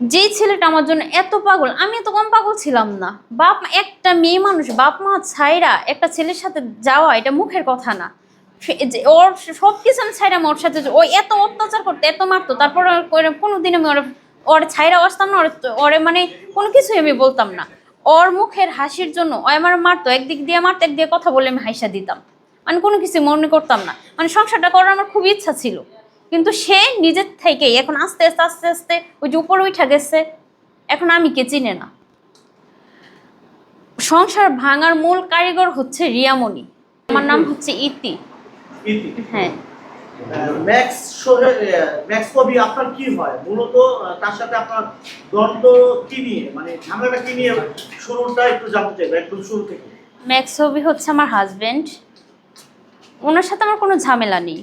যেই ছেলেটা আমার জন্য এত পাগল, আমি এত কম পাগল ছিলাম না। বাপ, একটা মেয়ে মানুষ, বাপ মা ছাইরা একটা ছেলের সাথে যাওয়া, এটা মুখের কথা না। ওর সব কিছু আমি ছাইরা ওর সাথে ও এত অত্যাচার করতো, এত মারতো, তারপর কোনো দিন আমি ওর ওর ছাইরা আসতাম না, ওর মানে কোনো কিছুই আমি বলতাম না। ওর মুখের হাসির জন্য ও আমার মারতো, একদিক দিয়ে মারতো এক দিয়ে কথা বলে আমি হাসা দিতাম। মানে কোনো কিছু মনে করতাম না। মানে সংসারটা করার আমার খুব ইচ্ছা ছিল। কিন্তু সে নিজের থেকেই এখন আস্তে আস্তে আস্তে আস্তে ওই যে উপরে উঠা গেছে এখন আমি কে চিনে না। সংসার ভাঙার মূল কারিগর হচ্ছে রিয়ামণি। আমার নাম হচ্ছে ইতি। ইতি। হ্যাঁ। ম্যাক্স ম্যাক্স কবি আপনার কি হয়? মূলত তার সাথে আপনার দ্বন্দ্ব কি নিয়ে? মানে ঝামেলাটা কি নিয়ে? শুরুটা একটু জানতে চাইব একদম শুরু থেকে। ম্যাক্স হবি হচ্ছে আমার হাজবেন্ড ওনার সাথে আমার কোনো ঝামেলা নেই।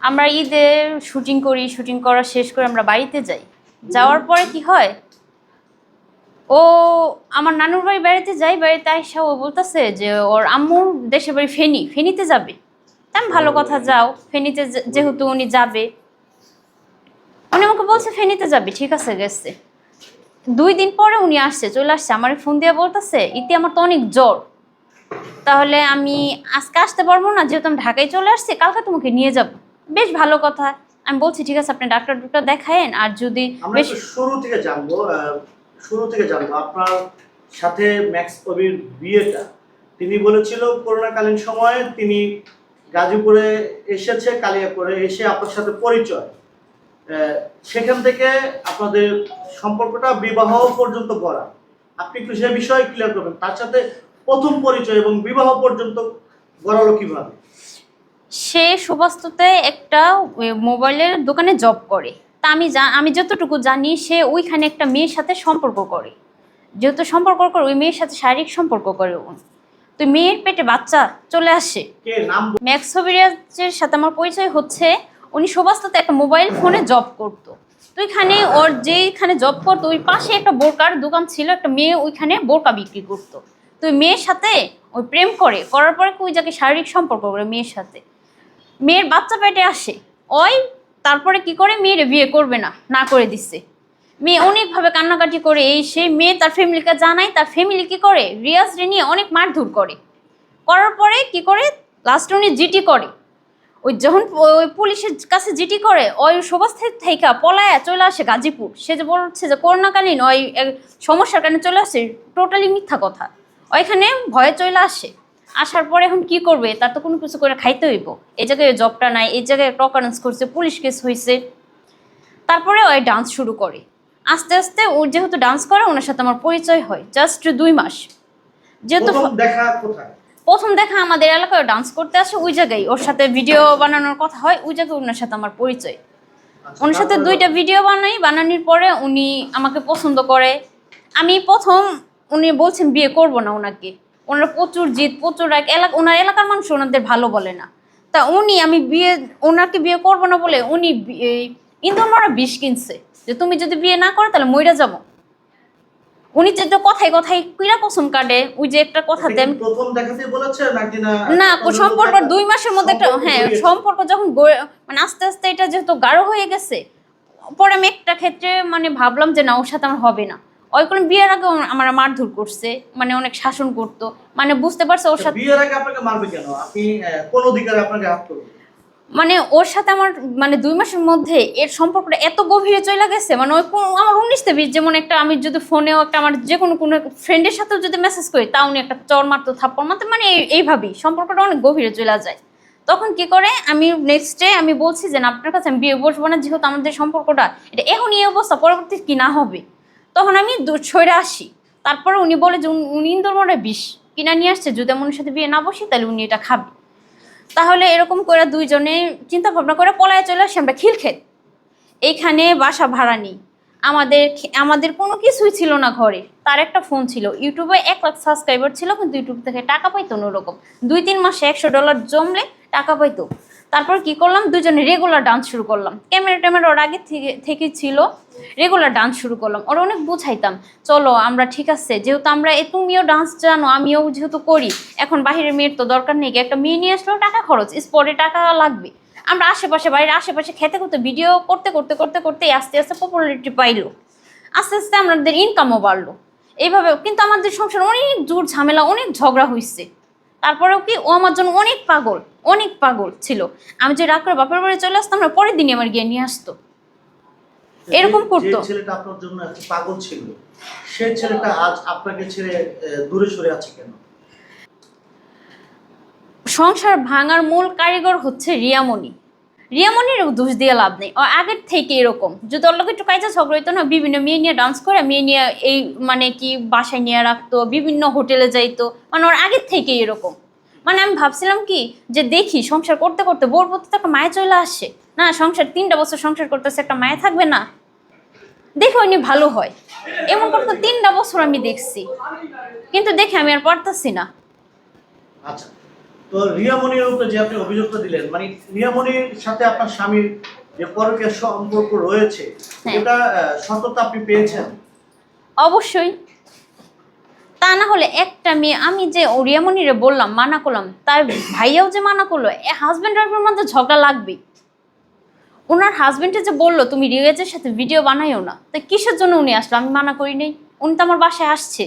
আমরা ঈদে শুটিং করি শুটিং করা শেষ করে আমরা বাড়িতে যাই। যাওয়ার পরে কি হয়? ও আমার নানুর বাড়ি বাড়িতে যাই বাড়িতে আইসা ও বলতেছে যে ওর আম্মুর দেশের বাড়ি ফেনি ফেনিতে যাবে। তা আমি ভালো কথা যাও। ফেনিতে যেহেতু উনি যাবে। উনি আমাকে বলছে ফেনিতে যাবে ঠিক আছে গেছে। দুই দিন পরে উনি আসছে চলে আসছে। আমার ফোন দিয়ে বলতেছে ইতি আমার তো অনেক জ্বর। তাহলে আমি আজকে আসতে পারব না যেহেতু আমি ঢাকায় চলে আসছি কালকে তোমাকে নিয়ে যাব। বেশ ভালো কথা। আমি বলছি ঠিক আছে আপনি ডাক্তার ডুক্তার দেখায়েন আর যদি বেশ শুরু থেকে জানব শুরু থেকে জানব। আপনার সাথে ম্যাক্স কবির বিয়েটা। তিনি বলেছিল করোনাকালীন সময়ে তিনি গাজীপুরে এসেছে কালিয়াপুরে এসে আপনার সাথে পরিচয়। সেখান থেকে আপনাদের সম্পর্কটা বিবাহ পর্যন্ত করা আপনি একটু সে বিষয়ে ক্লিয়ার করবেন। তার সাথে প্রথম পরিচয় এবং বিবাহ পর্যন্ত গড়ালো কীভাবে? সে সুবাস্তুতে একটা মোবাইলের দোকানে জব করে। তা আমি আমি যতটুকু জানি সে ওইখানে একটা মেয়ের সাথে সম্পর্ক করে। যেহেতু সম্পর্ক করে ওই মেয়ের সাথে শারীরিক সম্পর্ক করে তো মেয়ের পেটে বাচ্চা চলে আসে। ম্যাক্স সাথে আমার পরিচয় হচ্ছে উনি সুবাস্ততে একটা মোবাইল ফোনে জব করতো। তো ওইখানে ওর যেইখানে জব করতো ওই পাশে একটা বোরকার দোকান ছিল একটা মেয়ে ওইখানে বোরকা বিক্রি করতো। তো মেয়ের সাথে ওই প্রেম করে করার পরে ওই যাকে শারীরিক সম্পর্ক করে মেয়ের সাথে। মেয়ের বাচ্চা পেটে আসে, ওই তারপরে কি করে মেয়ের বিয়ে করবে না না করে দিচ্ছে। মেয়ে অনেকভাবে কান্নাকাটি করে, এই সেই মেয়ে তার ফ্যামিলিকে জানায়, তার ফ্যামিলি কি করে রিয়াজ রে নিয়ে অনেক মারধর করে। করার পরে কি করে লাস্ট উনি জিটি করে। ওই যখন ওই পুলিশের কাছে জিটি করে, ওই সুবাস্থিত থেকে পলায়া চলে আসে গাজীপুর। সে যে বলছে যে, করোনাকালীন ওই সমস্যার কারণে চলে আসে টোটালি মিথ্যা কথা। ওইখানে ভয়ে চলে আসে। আসার পরে এখন কি করবে? তার তো কোনো কিছু করে খাইতে হইব। এই জায়গায় জবটা নাই এই জায়গায় একটা অকারেন্স করছে পুলিশ কেস হয়েছে তারপরে ওই ডান্স শুরু করে। আস্তে আস্তে ও যেহেতু ডান্স করে ওনার সাথে আমার পরিচয় হয় জাস্ট দুই মাস। যেহেতু প্রথম দেখা কোথায়? প্রথম দেখা আমাদের এলাকায় ডান্স করতে আসে ওই জায়গায়। ওর সাথে ভিডিও বানানোর কথা হয় ওই জায়গায় ওনার সাথে আমার পরিচয়। আচ্ছা, ওনার সাথে দুইটা ভিডিও বানাই বানানোর পরে উনি আমাকে পছন্দ করে। আমি প্রথম উনি বলছেন বিয়ে করব না ওনাকে। ওনার প্রচুর জিত প্রচুর এক এলাকা ওনার এলাকার মানুষ ওনাদের ভালো বলে না। তা উনি আমি বিয়ে ওনাকে বিয়ে করব না বলে উনি ইন্দোর বিষ কিনছে। যে তুমি যদি বিয়ে না করো তাহলে মইরা যাব। উনি যে কথায় কথায় কিরা কসম কাটে ওই যে একটা কথা দেন প্রথম দেখাতে বলেছে নাকি না না সম্পর্ক দুই মাসের মধ্যে একটা হ্যাঁ সম্পর্ক যখন মানে আস্তে আস্তে এটা যেহেতু গাঢ় হয়ে গেছে পরে আমি একটা ক্ষেত্রে মানে ভাবলাম যে না ওর সাথে আমার হবে না। ওই কোনো বিয়ের আগে আমার মারধর করছে মানে অনেক শাসন করতো। মানে বুঝতে পারছে ওর সাথে বিয়ের আগে আপনাকে মারবে কেন? আপনি কোন অধিকারে আপনাকে হাত করবে মানে ওর সাথে আমার মানে দুই মাসের মধ্যে এর সম্পর্কটা এত গভীরে চলে গেছে মানে ওই আমার উনিশতে বিশ যেমন একটা আমি যদি ফোনেও একটা আমার যে কোনো কোনো ফ্রেন্ডের সাথেও যদি মেসেজ করি তা উনি একটা চর মারতো থাপ্পড় মারতো মানে এই- এইভাবেই সম্পর্কটা অনেক গভীরে চলে যায়। তখন কি করে? আমি নেক্সট ডে আমি বলছি যে না আপনার কাছে আমি বিয়ে বসবো না যেহেতু আমাদের সম্পর্কটা এটা এখন এই অবস্থা পরবর্তী কি না হবে? তখন আমি সরে আসি। তারপরে উনি বলে যে, উনি- উনি ইন্দোর মনে বিষ কিনা নিয়ে আসছে, যদি আমার সাথে বিয়ে না বসি, তাহলে উনি এটা খাবে। তাহলে এরকম করে দুইজনে চিন্তা ভাবনা করে পলায় চলে আসি আমরা খিলক্ষেত। এইখানে বাসা ভাড়া নেই। আমাদের আমাদের কোনো কিছুই ছিল না ঘরে। তার একটা ফোন ছিল। ইউটিউবে এক লাখ সাবস্ক্রাইবার ছিল, কিন্তু ইউটিউব থেকে টাকা পাইতো না ওরকম। দুই, তিন মাসে একশো ডলার জমলে টাকা পাইতো। তারপর কি করলাম? দুজনে রেগুলার ডান্স শুরু করলাম। ক্যামেরা ট্যামেরা ওর আগে থেকে ছিল। রেগুলার ডান্স শুরু করলাম। ওরা অনেক বুঝাইতাম, চলো আমরা ঠিক আছে, যেহেতু আমরা এ তুমিও ডান্স জানো, আমিও যেহেতু করি, এখন বাহিরের মেয়ের তো দরকার নেই, একটা মেয়ে নিয়ে আসলেও টাকা খরচ স্পটে টাকা লাগবে। আমরা আশেপাশে বাড়ির আশেপাশে খেতে করতে ভিডিও করতে করতে করতে করতে আস্তে আস্তে পপুলারিটি পাইলো। আস্তে আস্তে আমাদের ইনকামও বাড়লো। এইভাবে কিন্তু আমাদের সংসার অনেক জোর ঝামেলা, অনেক ঝগড়া হয়েছে তারপরেও কি ও আমার জন্য অনেক পাগল অনেক পাগল ছিল। আমি যে রাগ করে বাপের বাড়ি চলে আসতাম না পরের দিনই আমার গিয়ে নিয়ে আসতো। এরকম করতো। ছেলেটা আপনার জন্য পাগল ছিল সেই ছেলেটা আজ আপনাকে ছেড়ে দূরে সরে আছে কেন? সংসার ভাঙার মূল কারিগর হচ্ছে রিয়ামণি। রিয়ামণির দোষ দিয়ে লাভ নেই। ও আগের থেকে এরকম। যদি ওর লোক একটু কাজে ঝগড়া হইতো না, বিভিন্ন মেয়ে নিয়ে ডান্স করে, মেয়ে নিয়ে এই মানে কি বাসায় নিয়ে রাখতো, বিভিন্ন হোটেলে যাইতো মানে ওর আগের থেকে এরকম। মানে আমি ভাবছিলাম কি যে দেখি সংসার করতে করতে বোর প্রতি তো একটা মায়ে চলে আসে। না, সংসার তিনটা বছর সংসার করতেছে, একটা মায়ে থাকবে না। দেখে উনি ভালো হয়। এমন করতে তিনটা বছর আমি দেখছি। কিন্তু দেখে আমি আর পারতাছি না। আচ্ছা। তো রিয়ামণির উপরে যে আপনি অভিযোগটা দিলেন মানে রিয়ামণির সাথে আপনার স্বামীর যে পরকীয় সম্পর্ক রয়েছে হ্যাঁ। এটা সততা আপনি পেয়েছেন? অবশ্যই। তা না হলে একটা মেয়ে আমি যে ওরিয়ামণিরে বললাম মানা করলাম তার ভাইয়াও যে মানা করল এ হাজব্যান্ড ওয়াইফের মধ্যে ঝগড়া লাগবেই। ওনার হাজব্যান্ডে যে বলল তুমি রিয়াজের সাথে ভিডিও বানাইও না। তো কিসের জন্য উনি আসলো? আমি মানা করি নাই। উনি তো আমার বাসায় আসছে।